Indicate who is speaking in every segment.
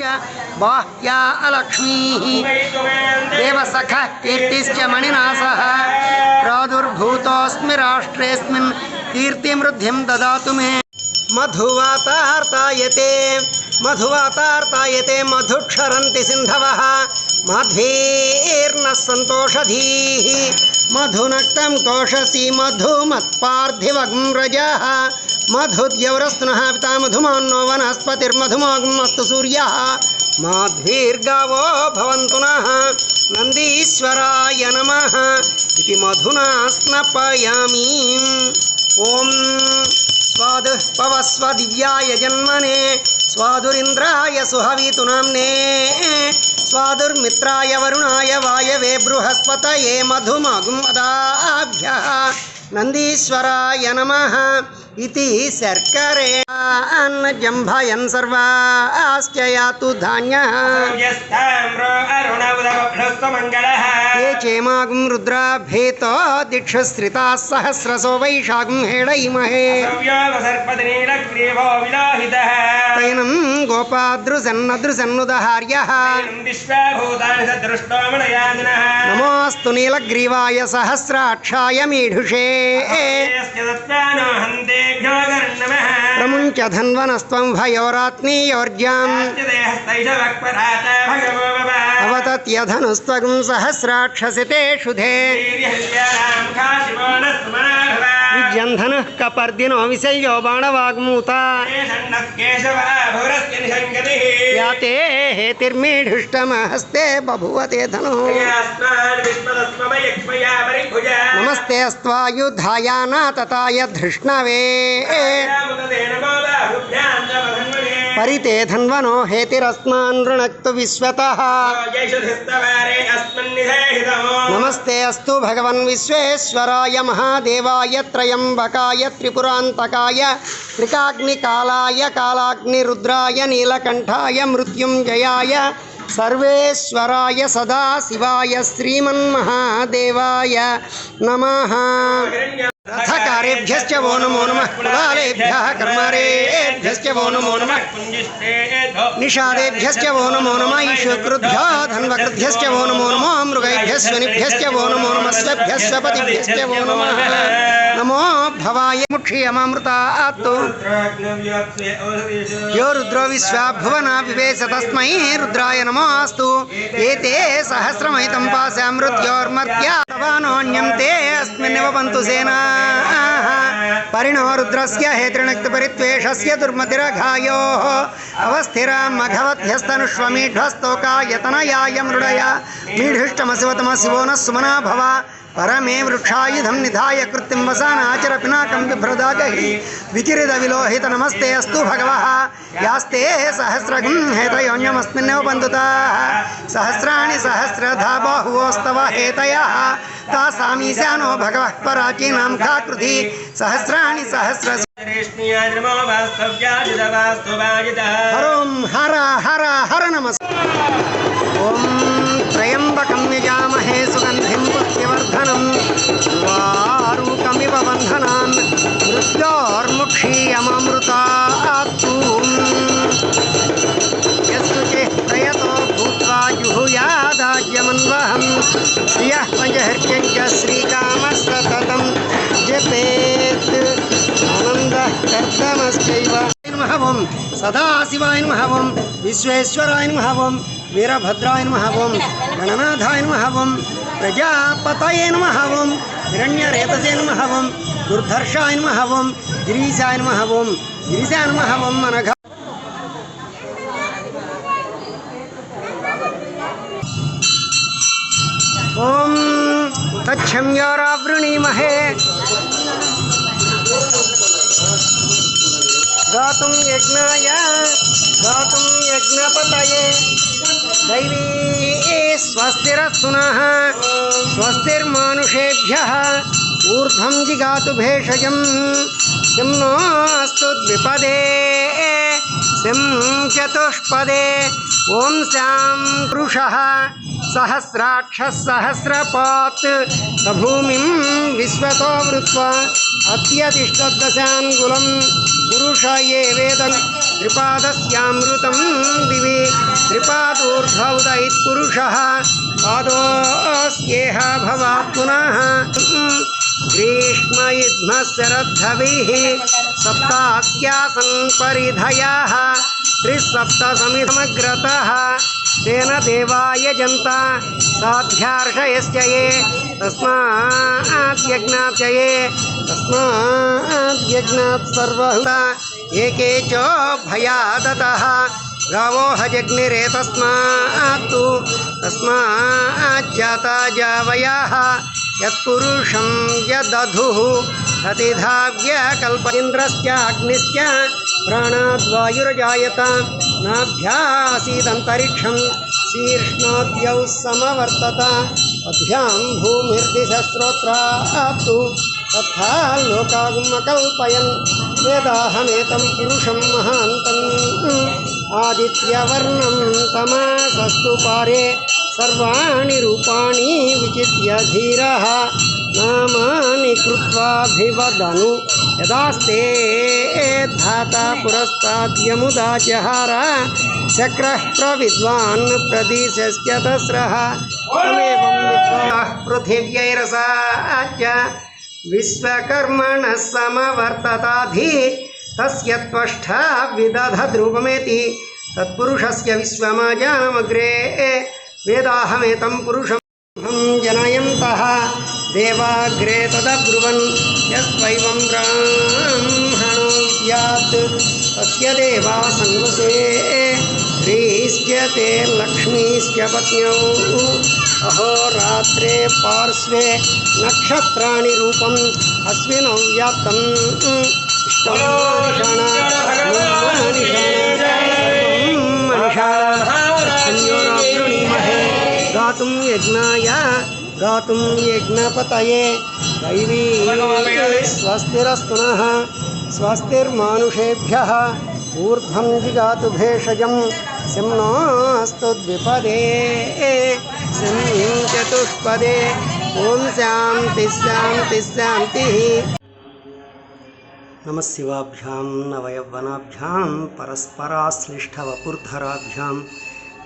Speaker 1: बाह्या अलक्ष्मीः। देवसखः कीर्तिश्च मणिनासः। प्रादुर्भूतोऽस्मि राष्ट्रेऽस्मिन् कीर्तिमृद्धिं ददातु मे। मधुवातार्तायते मधुवातार्तायते मधुक्षरन्ति सिन्धवः। माध्वीर्नः सन्तोषधीः। मधुनक्तं तोषसि मधुमत्पार्थिवगं रजः मधुद्यौरस्तुनः पिता मधुमान्नो वनस्पतिर्मधुमोऽस्तु सूर्यः माध्वीर्गावो भवन्तु नः नन्दीश्वराय नमः इति मधुना स्नपयामि ॐ स्वादुः पवस्व दिव्याय जन्मने स्वादुरिन्द्राय सुहवितु नाम्ने स्वादुर्मित्राय वरुणाय वायवे बृहस्पतये मधुमगुमदाभ्यः नन्दीश्वराय नमः इति शर्करे अन्नजम्भयन् सर्वाश्च यातु धान्यः ये चेमागुं रुद्राभेत दीक्षश्रिताः सहस्रसो वैशाखं हेळैमहे गोपादृसन्नदृसन्नुदहार्यः नमोऽस्तु नीलग्रीवाय सहस्राक्षाय मीढुषे। प्रमुञ्च धन्वनस्त्वं भयोरात्नीयोर्जाम् अवतत्यधनुस्त्वगुं सहस्राक्षसि ते शुधे विजन्धनः कपर्दिनो विषय बाणवाग्मूता। या ते हेतिर्मीढुष्टमहस्ते बभुवते धनु। नमस्ते अस्त्वायुधायानातताय धृष्णवे परिते धन्वनो हेतिरस्मान् ऋणक्तु विश्वतः। नमस्ते अस्तु भगवन् विश्वेश्वराय महादेवाय त्रयम्बकाय त्रिपुरान्तकाय त्रिकाग्निकालाय कालाग्निरुद्राय नीलकण्ठाय मृत्युञ्जयाय सर्वेश्वराय सदाशिवाय श्रीमन्महादेवाय नमः। रथकारेभ्यश्च वो नमो नमः। कुलालेभ्यः कर्मारेभ्यश्च वो नमो। नमः निषादेभ्यश्च वो नमो। नमः ईशुकृभ्यो धन्वकृभ्यश्च वो नमो। नमो मृगैभ्यः वो नमो। वो नमः। नमो भवाय मुक्षीयमामृतात्तु यो रुद्रो विश्वाभुवना विवेश तस्मै रुद्राय नमोऽस्तु। एते सहस्रमहितं पाशा मृत्योर्मर्त्या तवानोऽन्यं ते अस्मिन्नेव पन्तु सेनाः। परिणो रुद्रस्य दुर्मतिरघायोः अवस्थिरां मघवध्यस्तनुष्वमीढ्वस्तोकायतनयाय मृडय मीढिष्टमसिवतमसिवो नः सुमना भव परमे वृक्षायुधं निधाय कृत्तिं वसानाचर पिनाकं बिभ्रदागहि। विकिरिदविलोहित नमस्ते अस्तु भगवः। यास्ते सहस्रगं हेतयोन्यमस्मिन्नेव बन्धुताः सहस्राणि सहस्रधा बाहुवोस्तव हेतयः। तासामीशानो भगवः पराचीनां खाकृति सहस्राणि सहस्र हरों हर हर हर नमस्ते ॐ त्र्यम्बकं यजामहे श्रियः पञ्चहर्यञ्च श्रीकामः सततं जपेत्। आनन्दः कर्दमश्चैव नमः ॐ सदाशिवाय नमः ॐ विश्वेश्वराय नमः ॐ वीरभद्राय नमः ॐ गणनाथाय नमः ॐ प्रजापतये नमः ॐ हिरण्यरेतसे नमः ॐ दुर्धर्षाय नमः ॐ गिरीशाय ॐ तच्छम्यारावृणीमहे गातुं यज्ञाय गातुं यज्ञपतये। दैवी स्वस्तिरस्तु नः स्वस्तिर्मानुषेभ्यः, ऊर्ध्वं जिगातु भेषजं किं नोऽस्तु द्विपदे, सिं चतुष्पदे। ॐ स्यां पुरुषः। सहस्राक्षः सहस्रपात् भूमिं विश्वतो वृत्वा अत्यतिष्ठद्दशाङ्गुलं पुरुष ये वेद त्रिपादस्यामृतं दिवि पादूर्ध्व उदयित् पुरुषः पादोऽस्येह भवात् पुनः ग्रीष्मयुग्मशरद्धविः सप्तास्यासन् परिधयाः त्रिसप्तसमिधमग्रतः तेन देवाय जन्ता साध्यार्षयश्च ये तस्माद्यज्ञात् सर्वहुता। एके च भयादतः। गावो हजग्निरे तस्माज्जाता जावयाः। यत्पुरुषं यदधुः। हतिधाव्यकल्पेन्द्रश्च अग्निश्च प्राणाद्वायुर्जायत नाभ्यासीदन्तरिक्षं शीर्ष्णोद्यौ समवर्तत। अभ्यां भूमिर्दिशस्रोत्रात्तु तथा लोकागमकल्पयन् वेदाहमेतं पुरुषं महान्तम्। आदित्यवर्णं तमसस्तु पारे। सर्वाणि रूपाणि विचित्य धीरः। नामानि यदास्ते धाता पुरस्ताद्यमुदा जहार शक्रः प्रविद्वान् प्रदिशश्च तस्रः तमेवं विद्वान् पृथिव्यैरसा च विश्वकर्मणः समवर्तताधि, तस्य त्वष्ठा विदधद्रूपमेति। तत्पुरुषस्य विश्वमाजानमग्रे वेदाहमेतं पुरुषम् अहं जनयन्तः। देवाग्रे तदब्रुवन् यस्त्वैवं ब्राह्मणो स्यात् तस्य देवा ते लक्ष्मीश्च पत्न्यौ अहोरात्रे पार्श्वे नक्षत्राणि रूपम् अस्मिन् व्याप्तम् गातुं यज्ञाय गातुं यज्ञपतये दैवी स्वस्तिरस्तु नः स्वस्तिर्मानुषेभ्यः, ऊर्ध्वं जिगातु भेषजं सिंहस्तु द्विपदे ॐ शान्तिः शान्तिः शान्तिः। नमः शिवाभ्यां, नवयवनाभ्यां, परस्पराश्लिष्टवपुर्धराभ्यां।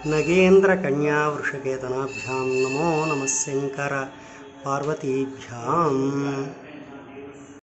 Speaker 1: नगेन्द्रकन्यावृषकेतनाभ्यां नमो नमः शङ्कर पार्वतीभ्याम्